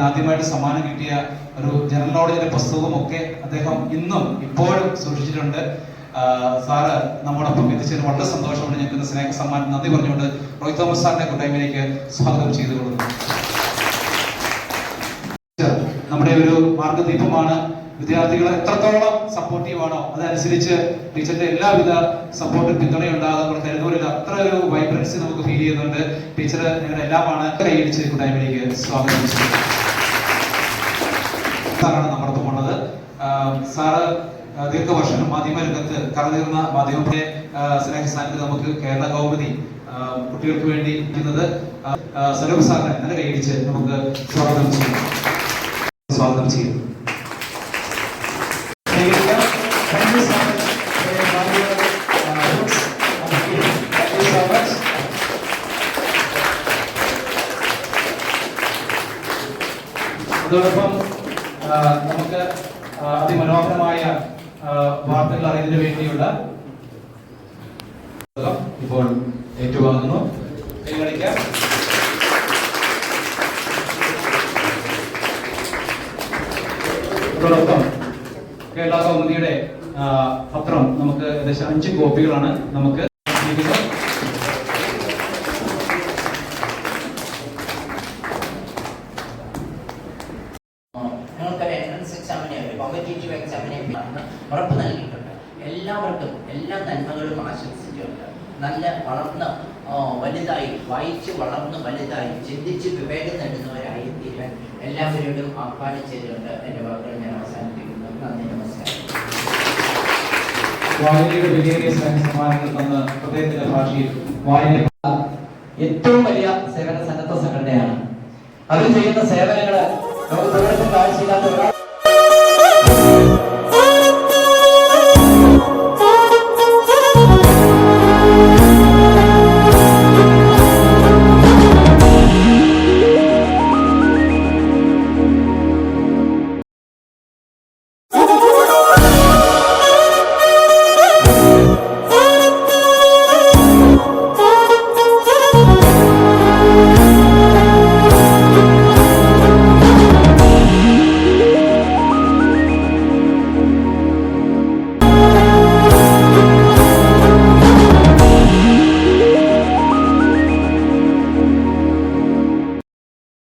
ആദ്യമായിട്ട് സമ്മാനം കിട്ടിയ ഒരു ജനറൽ നോളജിന്റെ പുസ്തകവും ഒക്കെ അദ്ദേഹം ഇന്നും ഇപ്പോഴും സൂക്ഷിച്ചിട്ടുണ്ട്. സാറ് നമ്മോടൊപ്പം എത്തിച്ചതിന് വളരെ സന്തോഷമുണ്ട്. ഞങ്ങൾക്ക് സ്നേഹ സമ്മാനം നന്ദി പറഞ്ഞുകൊണ്ട് റോയ് തോമസ് സാറിന്റെ കൂട്ടായ്മയിലേക്ക് സ്വാഗതം ചെയ്തുകൊള്ളുന്നു നമ്മുടെ ഒരു മാർഗദീപമാണ്. വിദ്യാർത്ഥികളെ എത്രത്തോളം സപ്പോർട്ടീവാണോ അതനുസരിച്ച് ടീച്ചറിന്റെ എല്ലാവിധ സപ്പോർട്ടും പിന്തുണയും ഉണ്ടാകും നമ്മൾ കരുതൂരിൽ അത്ര ഒരു വൈബ്രൻസി നമുക്ക് ഫീൽ ചെയ്യുന്നുണ്ട്. ടീച്ചർ ഞങ്ങളുടെ എല്ലാമാണ്. കൈയടിച്ച് കൂട്ടായ്മയിലേക്ക് സ്വാഗതം ചെയ്യുന്നു. സാറാണ് നമ്മുടെ ഉള്ളത് സാറ് ദീർഘവർഷം മാധ്യമ രംഗത്ത് മാധ്യമത്തെ മാധ്യമ സ്നേഹ സാന്നിധ്യം നമുക്ക് കേരള കൗമുദി കുട്ടികൾക്ക് വേണ്ടി ഇരിക്കുന്നത് സലൂബ് സാറിനെ നല്ല കൈയടിച്ച് നമുക്ക് സ്വാഗതം ചെയ്യാം സ്വാഗതം ചെയ്യും സ്വീകരിക്കാം. Thank you so much for your valuable, books and gift. Thank you so much. അതോടൊപ്പം നമുക്ക് അതിമനോഹരമായ വാർത്തകൾ അറിയുന്നതിന് വേണ്ടിയുള്ള ഇപ്പോൾ ഏറ്റുവാങ്ങുന്നു. പരിഗണിക്കാം അതോടൊപ്പം കേരള കൗമുദിയുടെ പത്രം നമുക്ക് ഏകദേശം അഞ്ച് കോപ്പികളാണ് നമുക്ക് എൻട്രൻസ് എക്സാമിനെ ഒരു കോമ്പറ്റേറ്റീവ് എക്സാമിനെ ഉറപ്പ് നൽകിയിട്ടുണ്ട്. എല്ലാവർക്കും എല്ലാ നന്മകളും ആശംസിച്ചുകൊണ്ട് നല്ല വളർന്ന് വലുതായി വായിച്ച് വളർന്ന് വലുതായി ചിന്തിച്ച് വിവേകം നേടുന്നവരായി തീരാൻ എല്ലാവരോടും ആഹ്വാനം ചെയ്തുകൊണ്ട് എന്റെ വാക്കുകൾ ഞാൻ അവസാനിപ്പിക്കുന്നു. നന്ദി നമസ്കാരം. ഏറ്റവും വലിയ സേവന സന്നദ്ധ സംഘടനയാണ്. അവർ ചെയ്യുന്ന സേവനങ്ങൾ 大事だと